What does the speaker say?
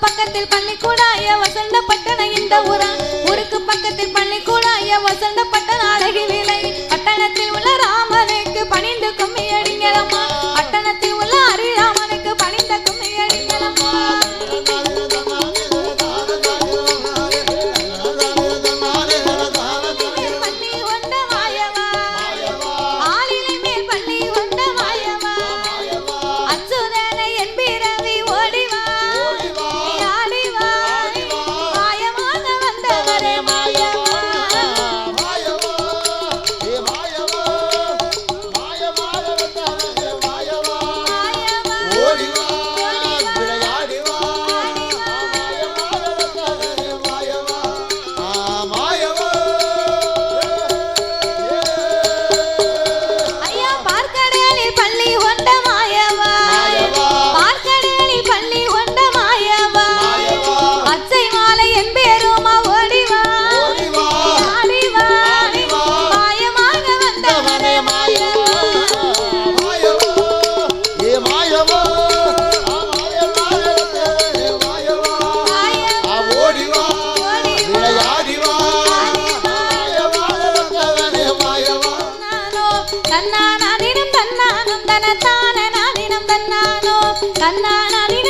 பக்கத்தில் பள்ளிக்கூடாய வசந்த பட்டண இந்த ஊரா? ஊருக்கு பக்கத்தில் பள்ளிக்கூடாய வசந்த பட்டண அழகிலே கண்ணானாதினம் தன்னானும் தனத்தான நாதினம் தன்னானோ கண்ணானாதினம்